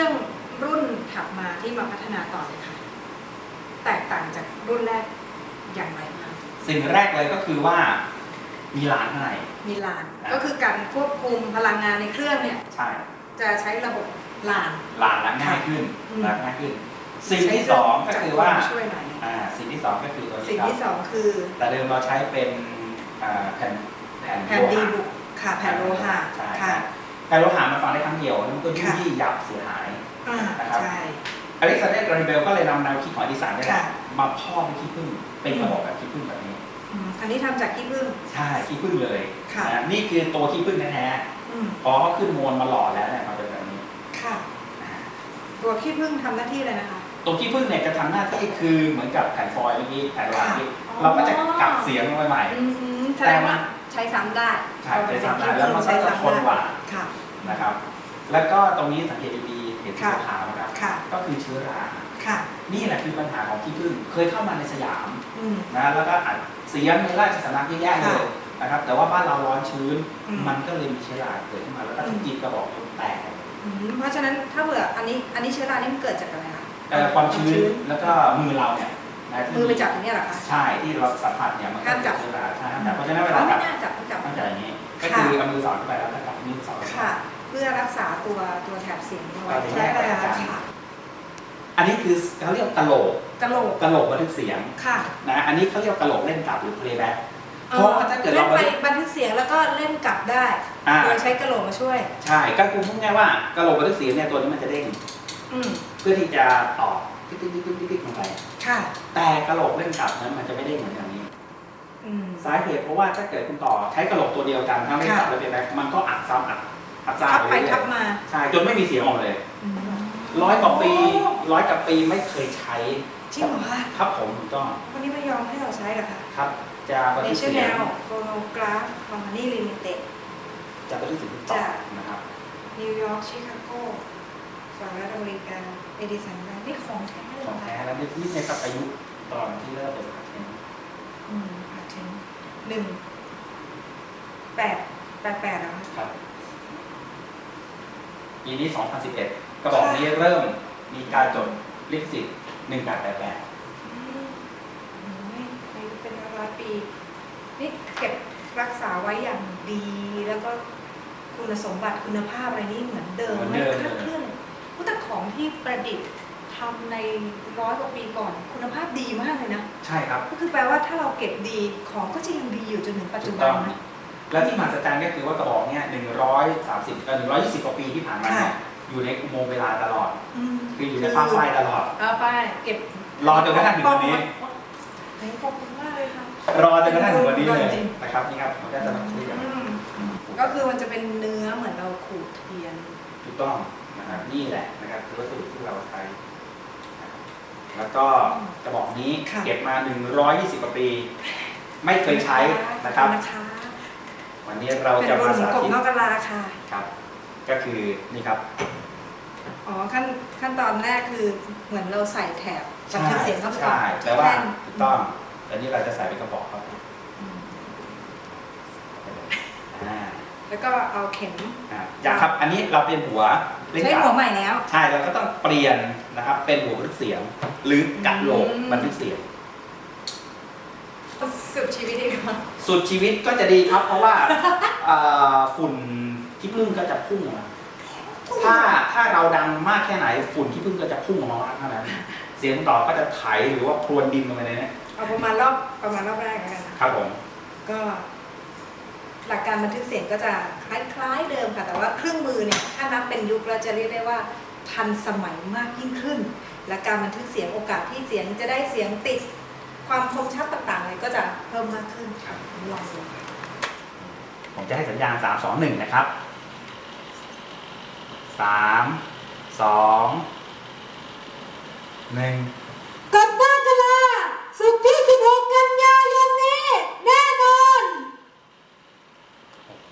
รื่องรุ่นถัดมาที่มาพัฒนาต่อเลยค่ะ แตกต่างจากรุ่นแรกอย่างไรบ้างสิ่งแรกเลยก็คือว่ามีร้านข้างในมีลานอะก็คือการควบคุมพลังงานในเครื่องเนี่ย ใช่จะใช้ระบบลาน ร้านละง่ายขึ้นอืม ร้านง่ายขึ้น สิ่งที่สองก็คือว่าช่วยหน่อยอ่าสิ่งที่สองก็คือตัวสิ่นี้งครับที่สองคือ แต่เดิมเราใช้เป็นอ่าแผ่นแผ่นแผ่นโลดีหะบุกค่ะแผ่นโลหะใช่ค่ะ แผ่นโลหะมันฟังได้ครั้งเดียวแล้วมันก็ยุ่ค่ะยยี่ยับเสียหาย อ่านะครับใช่อเล็กซานเดอร์กราเบลก็เลยนำแนวคิดของอดิสันนี่แหละค่ะมาพอกเป็นขี้ผึ้งเป็นระบบแบบขี้ผึ้งแบบนี้ อืมอันนี้ทำจากขี้ผึ้ง ใช่ขี้ผึ้งเลยค่ะ นะนี่คือตัวขี้ผึ้งแท้อืมๆพอเขาขึ้นโมลมาหล่อแล้วเนี่ยมันเป็นแบบนี้ค่ะ อ่าตัวขี้ผึ้งทำหน้าที่อะไรนะคะ ตัวขี้ผึ้งเนี่ยจะทำหน้าที่คือเหมือนกับแผ่นฟอยล์เมื่อกี้แผ่นโลหะเมื่อกี้อ๋อเราก็จะกลับเสียงลงไปใหม่ อืมแสดงว่าใช้ซ้ำได้ ใช่ใช้ซ้ำได้แล้วมันก็จะทนกว่าค่ะ นะครับ แล้วก็ตรงนี้สังเกตดีๆ เห็นสีค่ะขาวนะครับ ค่ะ ก็คือเชื้อรา ค่ะ นี่แหละคือปัญหาของขี้ผึ้งเคยเข้ามาในสยามอืม นะแล้วก็อัดเสียงในราชสำนักแย่ๆเลยนะครับ แต่ว่าบ้านเราร้อนชื้น อืม มันก็เลยมีเชื้อราเกิดขึ้นมาแล้วก็อืมทุกจีบกระบอกจนแตกอืมเพราะฉะนั้นถ้าเผื่ออันนี้อันนี้เชื้อรานี่มันเกิดจากอะไรคะเอ่อความชื้นแล้วก็มือเราเนี่ยนะที่มือไปจับอย่างเนี้ยเหรอคะ ใช่ที่เราสัมผัสเนี่ยมันก็ห้ามจับ เชื้อราใช่ห้ามจับเพราะฉะนั้นเวอ๋ลาอไม่จับน่าจับไม่จับต้องจับอย่างนี้ก็ค่ะ คือเอามือสอดเข้าไปแล้วก็จับมือสอดเข้าไปค่ะ เพื่อรักษาตัวตัวแถบเสียงด้วยเราจะแยใช่กไหมออกคะจากค่ะอันนี้คือเขาเรียกกะโหลกกระโหลกกะโหลกบันทึกเสียงค่ะนะอันนี้เขาเรียกกะโหลกเล่นกลับหรือ playback เพราะว่าถ้าเกิดเล่เรานบันไปทึกบันทึกเสียงแล้วก็เล่นกลับได้อ่าโดยใช้กระโหลกมาช่วย ใช่ก็คือพูดง่ายๆว่ากะโหลกบันทึกเสียงเนี่ยตัวนี้มันจะเด้งอืมเพื่อที่จะตอบติ๊กติ๊กติ๊กติ๊กติ๊กลงไปค่ะ แต่กะโหลกเล่นกลับนั้นมันจะไม่เด้งเหมือนอย่างนี้อืมสาเหตุเพราะว่าถ้าเกิดคุณต่อใช้กะโหลกตัวเดียวกันทั้งเล่นกลับและ playback มันก็อัดซ้ำอัด อัดซ้ำทับไปไปเรื่ทัอบยมาๆใช่จนไม่มีเสียงออกมาเลยอืมร้อยกว่าปีร้อยกว่าปีไม่เคยใช้จริงเหรอคะครับผมถูกต้องวันนี้ไม่ยอมให้เราใช้เหรอคะครับ จะบันทึกเสียง National Phonograph Company Limited จะบันทึกเสียงต่อจ้ะนะครับนิวยอร์กชิคาโกสหรัฐอเมริกาเอดิสันแบรนด์นี่ของแท้เลยของเหรแท้คะแล้วนี่นี่ในครับอายุตอนที่เริ่มเป็นพัฒน์อืมอาถึงหนึ่งแปดแปดแปดแล้วครับ ปีนี้ 2011 กระบอกนี้เริ่มมีการจดลิขสิทธิ์1888ไม่เป็นร้อยปี นี่เก็บรักษาไว้อย่างดี แล้วก็คุณสมบัติคุณภาพอะไรนี่เหมือนเดิมเหมือนไม่เดิมคลาดเคลื่อนเลยอุ๊ยแต่ของที่ประดิษฐ์ทำในร้อยกว่าปีก่อน คุณภาพดีมากเลยนะ ใช่ครับ ก็คือแปลว่าถ้าเราเก็บดีของก็จะยังดีอยู่จนถึงปัจถูจุกบัต้นองนะ แล้วที่มหัศจรรย์ก็คือว่ากระบอกเนี้ย130เอ่อ120กว่าปีที่ผ่านมาเนี่ยอยู่ในอุโมงค์เวลาตลอด อืมคืออยู่ในภาพไฟตลอด เอาไปเก็บรอจนกระทั่งถึงวันนี้เฮ้ยขอบคุณมากเลยค่ะ รอจนกระทั่งถึงวันนี้เลยจริงนะครับนี่ครับมันก็จะมาตัวอย่างอืมก็คือมันจะเป็นเนื้อเหมือนเราขูดเทียน ถูกต้องนะครับนี่แหละนะครับคือวัสดุที่เราใช้นะครับแล้วก็กระบอกนี้ค่ะ เก็บมา 120กว่าปี ไม่เคยใช้นะครับ ขอณนะคะ วันนี้เราเป็นจะรุ่มานสากบธิตนอกกะลาค่ะ ครับ ก็คือนี่ครับ อ๋อขั้นขั้นตอนแรกคือเหมือนเราใส่แถบบันทึกเสียงเข้าไปก่อนใช่แต่ว่าน่นถูกต้องแต่นี่เราจะใส่เป็นกระบอกครับอืมอ่าแล้วก็เอาเข็มอ่าอย่างครับ อันนี้เราเป็นหัวเล่นใช้กาหัวใหม่แล้ว ใช่เราก็ต้องเปลี่ยนนะครับ เป็นหัวบันทึกเสียง หรือกะโหลกอืม บันทึกเสียง สุดชีวิตอีกแล้ว สุดชีวิตก็จะดีครับ เพราะว่าเอ่อฝุ่นที่พึ่งก็จะพุ่งออกมาถ้าถ้าเราดังมากแค่ไหนฝุ่นที่พึ่งก็จะพุ่งออกมามากเท่านั้นเสียงต่อก็จะไถหรือว่าพรวนดินลงไปในนี้เอาประมาณรอบประมาณรอบแรกแล้วกันนะครับผมก็ หลักการบันทึกเสียงก็จะคล้ายๆเดิมค่ะ แต่ว่าเครื่องมือเนี่ยถ้านับเป็นยุคเราจะเรียกได้ว่าทันสมัยมากยิ่งขึ้น และการบันทึกเสียงโอกาสที่เสียงจะได้เสียงติด ความคมชัดต่างๆอะไรก็จะเพิ่มมากขึ้นครับลองดูค่ะผมจะให้สัญญาณสามสองหนึ่งนะครับสามสองหนึ่งกดหน้ากะลาสุกร์ที่ 16 กันยายนนี้ แน่นอนโอ้โห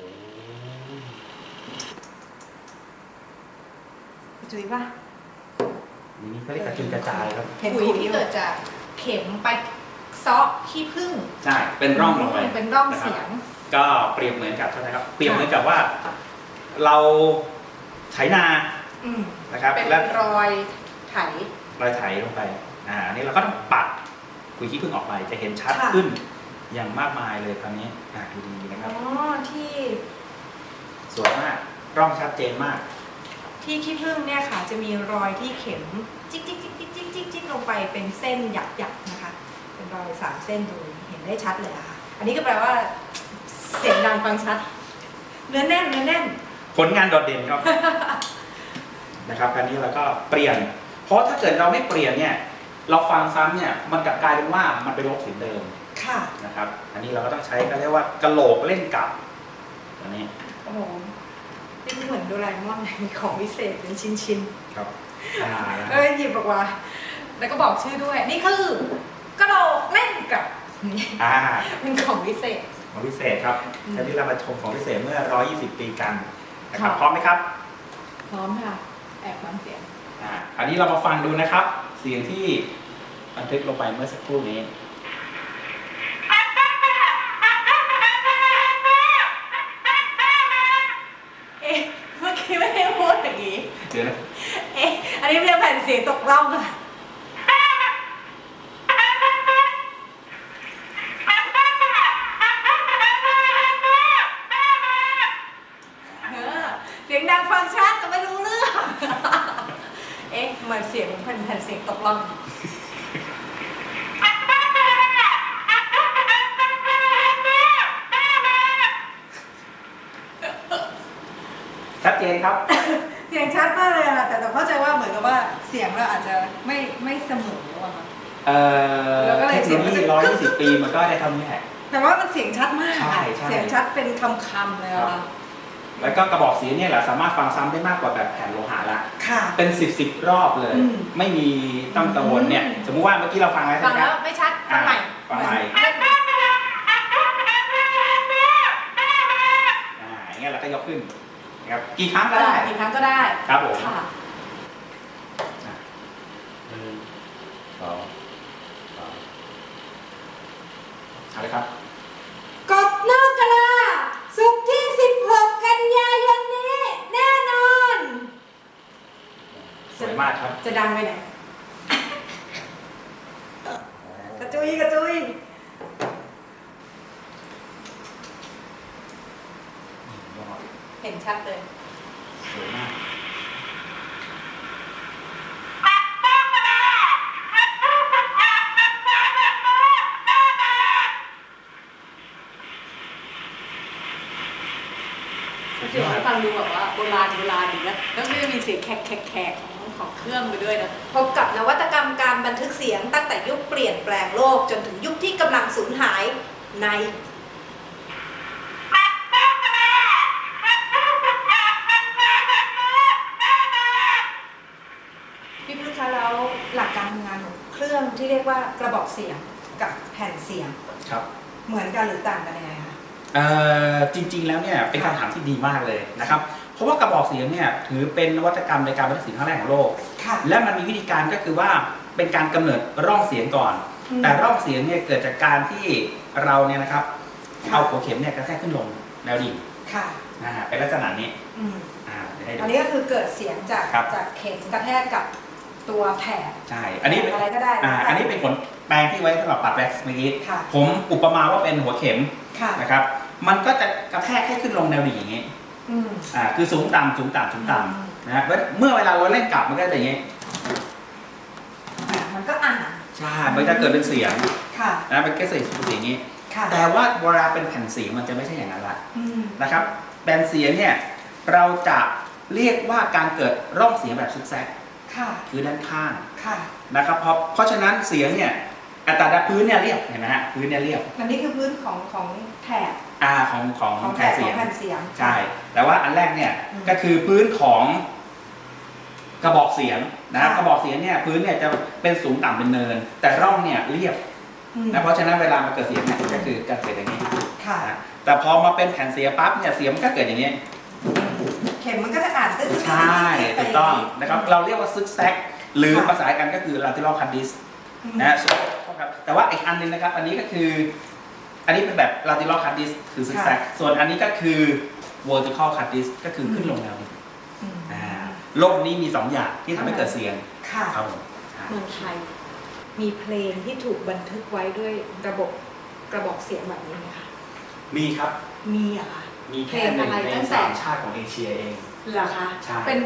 จุ๋ยป่ะ นี่เขาเรียกกระจุยกระจายครับ เห็นปุ๋ยขุยที่อยู่เกิดจากเข็มไปเซาะขี้ผึ้งใช่ เป็นร่องลงไปเป็นร่องนะครับเสียง ก็เปรียบเหมือนกับใช่ไหมครับ เปรียบเหมือนกับว่า เราไถนาอืมนะครับเป็นและรอยไถรอยไถลงไปอ่าอันนี้เราก็ต้องปัดขุยขี้ผึ้งออกไปจะเห็นชัดค่ะขึ้นอย่างมากมายเลยคราวนี้อ่าดูดีนะคอ๋รัอบที่สวยมากร่องชัดเจนมาก ที่ขี้ผึ้งเนี่ยค่ะ จะมีรอยที่เข็ม จิ๊กจิ๊กจิ๊กจิ๊กจิ๊กจิ๊กจิ๊กลงไปเป็นเส้นหยักหยักๆนะคะเป็น รอยสามเส้นตรงนี้เห็นได้ชัดเลยอะค่ะ อันนี้ก็แปลว่าเสียงดังฟังชัด เนื้อแน่นเนื้อแน่น ผลงานโดดเด่นครับ นะครับคราวนี้เราก็เปลี่ยน เพราะถ้าเกิดเราไม่เปลี่ยนเนี่ย เราฟังซ้ำเนี่ยมันกลับกลายเป็นว่ามันไปลบเสียงเดิมค่ะ นะครับ อันนี้เราก็ต้องใช้ก็เรียกว่ากระโหลกเล่นกลับอันนี้โอ้โหนี่เหมือนโดราเอมอนมีของวิเศษเป็นชิ้นครับอ่าๆเอ้ยหยิบออกมาแล้วก็บอกชื่อด้วย นี่คือ อ่าเป็นของวิเศษ ของพิเศษครับอืมคราวนี้เรามาชมของพิเศษเมื่อ 120 ปีกันนะครับค่ะพร้อมไหมครับ พร้อมค่ะ แอบฟังเสียง อ่าอันนี้เรามาฟังดูนะครับ เสียงที่บันทึกลงไปเมื่อสักครู่นี้ เอ๊ะ เมื่อกี้ไม่ได้พูดอย่างนี้ เดี๋ยวนะ เอ๊ะ อันนี้เรียกแผ่นเสียงตกล่องอะเออเสียงดังฟังชัดแต่ไม่รู้เรื่อง เอ๊ะเหมือนเสียงแผ่นแผ่นเสียงตกล่องชัดเจนครับ เสียงชัดมากเลยอะแต่แต่เข้าใจว่าเหมือนกับว่าเสียงเราอาจจะไม่ไม่เสมออะค่ะ เอ่อแล้วก็เลยเทคเสีโนยงโลมันยีจะ120ปีมันก็ได้ทำนี่แหละแต่ว่ามันเสียงชัดมากใช่อะใช่ เสียงชัดเป็นคำคำๆเลยอะค่ะ แล้วก็กระบอกเสียงเนี่ยแหละสามารถฟังซ้ำได้มากกว่าแบบแผ่นโลหะละค่ะ เป็นสิบสิบรอบเลย อืม ไม่มีต้องกังวลเนี่ยอืมสมมุติว่าเมื่อกี้เราฟังอะไรฟังใช่ไหมคแล้รัวบไม่ชัดฟังใหม่ ฟังใหม่เล่นอ่าอย่างเงี้ยเราก็ยกขึ้นนะครับกี่ครั้งก็ได้กี่ครั้งก็ได้ครับผมค่ะ หนึ่งสองสามเอาเลยครับ กดนอกกะลาสุกร์ที่ 16 กันยายนนี้ แน่นอน สวยมากครับ จะดังไปไหน กระจุยกระจุยเห็นชัดเลย สวยมากเสียงฟังดูแบบว่าโบราณโบราณอีกแล้วแล้วก็จะมีเสียงแขกแขกแขกของ ของเครื่องไปด้วยนะ พบกับนวัตกรรมการบันทึกเสียงตั้งแต่ยุคเปลี่ยนแปลงโลกจนถึงยุคที่กำลังสูญหายในพี่พึ่งคะแล้วหลักการทำงานของเครื่องที่เรียกว่ากระบอกเสียงกับแผ่นเสียงครับ เหมือนกันหรือต่างกันยังไงคะ เอ่อจริงๆแล้วเนี่ยเป็นคำถามที่ดีมากเลยนะครับ เพราะว่ากระบอกเสียงเนี่ยถือเป็นนวัตกรรมในการบันทึกเสียงครั้งแรกของโลก ค่ะ และมันมีวิธีการก็คือว่าเป็นการกำเนิดร่องเสียงก่อน อืมแต่ร่องเสียงเนี่ยเกิดจากการที่เราเนี่ยนะครับค่ะ เอาหัวเข็มเนี่ยกระแทกขึ้นลงแนวดิ่งค่ะนะฮะเป็นลักษณะนี้อืมอ่าเดี๋ยวให้ดู อันนี้ก็คือเกิดเสียงจากครับ จากเข็มกระแทกกับตัวแผ่นใช่อันนี้เป็นอะไรก็ได้อ่าอันนี้เป็นขนแปรงที่ไว้สำหรับปัดแว็กซ์เมื่อกี้ค่ะผมอุปมาว่าเป็นหัวเข็มค่ะนะครับ มันก็จะกระแทกให้ขึ้นลงแนวดิ่งอย่างนี้ อืมอ่าคือสูงต่ำสูงต่ำสูงต่อืมำนะฮะเมื่อเวลาเราเล่นกลับมันก็จะอย่างนี้อะมันก็อ่านใช่มันจะเกิดเป็นเสียงค่ะนะเป็นแค่เสียงเสียงอย่างนี้ค่ะแต่ว่าเวลาเป็นแผ่นเสียงมันจะไม่ใช่อย่างนั้นละอืมนะครับแผ่นเสียงเนี่ยเราจะเรียกว่าการเกิดร่องเสียงแบบซิกแซกค่ะคือด้านข้างค่ะนะครับเพราะเพราะฉะนั้นเสียงเนี่ยอัตราพื้นเนี่ยเรียบเห็นไหมฮะพื้นเนี่ยเรียบอันนี้คือพื้นของของแถบ อ่าของของของแถแผ่นบขเสีอยงงแผ่นเสียง ใช่ แต่ว่าอันแรกเนี่ยอืมก็คือพื้นของกระบอกเสียงนะค่ะ กระบอกเสียงเนี่ยพื้นเนี่ยจะเป็นสูงต่ำเป็นเนิน แต่ร่องเนี่ยเรียบอืมนะเพราะฉะนั้นเวลามันเกิดเสียงเนี่ยก็คือการเกิดอย่างนี้ค่ะ นะแต่พอมาเป็นแผ่นเสียงปั๊บเนี่ยเสียงมันก็เกิดอย่างนี้ เข็มมันก็จะอ่านตึ๊ดๆๆๆใช่ถูกต้องนะครับเราเรียกว่าซึกแซกหรือค่ะภาษากันก็คือ lateral cut disc อืมนะฮะส่วนครับแต่ว่าอีกอันหนึงนะครับ อันนี้ก็คือ อันนี้เป็นแบบ lateral cut disc คือซึกแซกส่วนอันนี้ก็คือ vertical cut disc ก็คือขึ้นลงแนวนี้อืมอ่าโลกนี้มีสองอย่างที่ทำให้เกิดเสียงค่ะครับผมอ่าเมืองไทย มีเพลงที่ถูกบันทึกไว้ด้วยระบบกระบอกเสียงแบบนี้ไหมคะมีครับมีเหรอะคะมีแค่หนึ่งเพลงอะไรในตั้งแต่สามชาติของเอเชียเองเหรอคะ ใช่ เป็น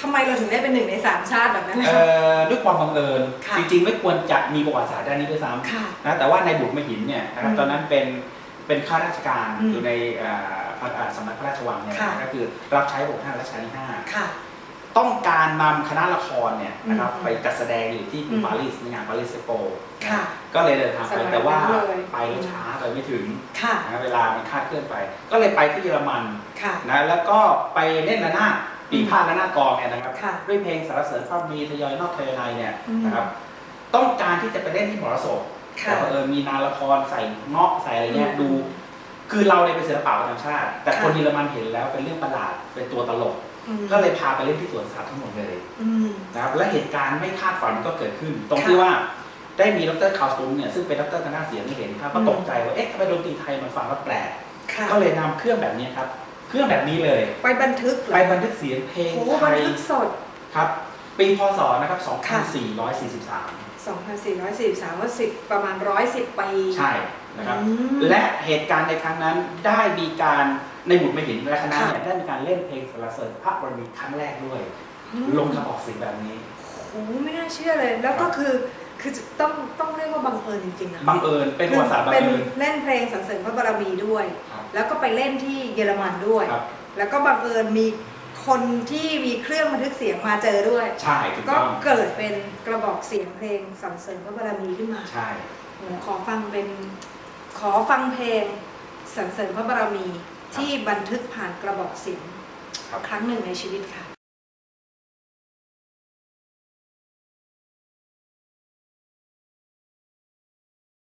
ทำไมเราถึงได้เป็นหนึ่งในสามชาติแบบนั้นเอ่อด้วยความบังเอิญค่ะจริงๆ ไม่ควรจะมีประวัติศาสตร์ด้านนี้ด้วยซ้ค่ะำนะแต่ว่าในบุตรมหินเนี่ยนะครับอืมตอนนั้นเป็นเป็นข้าราชการอืมอยู่ในเอ่อพระอ่าสำนักพระราชวังเนี่ยค่ะ ก็คือรับใช้พระองค์ท่านรัชกาลที่ห้า ค่ะ ต้องการนำคณะละครเนี่ยนะครับอืมไปจัดแสดงอยู่ที่กรุงอืมปารีสในงานปารีสเอ็กโปค่ะก็เลยเดินทางสไปมัยแต่ว่านั้นเลย ไปแล้วช้าไปไม่ถึงค่ะนะเวลามันคาดเคลื่อนไป ก็เลยไปที่เยอรมันค่ะ นะแล้วก็ไปเล่นระนาด ปีพาดระนาดกลองเนี่ยนะครับ ค่ะด้วยเพลงสารเสริญพระมีทยอยนอกทยอยในเนี่ยอืม นะครับ ต้องการที่จะไปเล่นที่มรสพค่ะแต่เออมีนางละครใส่เงาะใส่อะไรเงี้ยอืมดู คือเราเนี่ยเป็นศิลปะประจำชาติ แต่ค่ะคนเยอรมันเห็นแล้วเป็นเรื่องประหลาดเป็นตัวตลก อืมก็เลยพาไปเล่นที่สวนสัตว์ทั้งหมดเลยอืม นะครับและเหตุการณ์ไม่คาดฝันก็เกิดขึ้น ตรงค่ะที่ว่าได้มีดรคาร์ลซุมเนี่ยซึ่งเป็นดรทางด้านเสียงไม่เห็นครับก็อืม ตกใจว่าเอ๊ะทำไมดนตรีไทยมันฟังแล้วแปลก ค่ะ ก็เลยนำเครื่องแบบนี้ครับ เครื่องแบบนี้เลย ไปบันทึกเหรอไปบันทึกเสียงเพลงโอ้ไทบันยทึกสด ครับ ปีพศนะครับค่ะ 2443 2443ว่า10ประมาณ 110 ปี ใช่นะครับ อืมและเหตุการณ์ในครั้งนั้นได้มีการในบุตรไม่เห็นและคณะเนี่ยได้มีการเล่นเพลงสรรเสริญพระบารมีครั้งแรกด้วย อืมลงกระบอกเสียงแบบนี้ โอ้ไม่น่าเชื่อเลย แล้วก็คือ คือต้องต้องเรียกว่าบังเอิญจริงๆนะบังเอิญเป็นประวัติศาสตร์บังเป็นเอิญเล่นเพลงสรรเสริญพระบารมีด้วยครับ แล้วก็ไปเล่นที่เยอรมันด้วย ครับ แล้วก็บังเอิญมีคนที่มีเครื่องบันทึกเสียงมาเจอด้วย ใช่ถูกก็ต้อง เกิดเป็นกระบอกเสียงเพลงสรรเสริญพระบารมีขึ้นมาใช่ หนูขอฟังเป็นขอฟังเพลงสรรเสริญพระบารมีที่บันทึกผ่านกระบอกเสียงครับ ครั้งหนึ่งในชีวิตค่ะ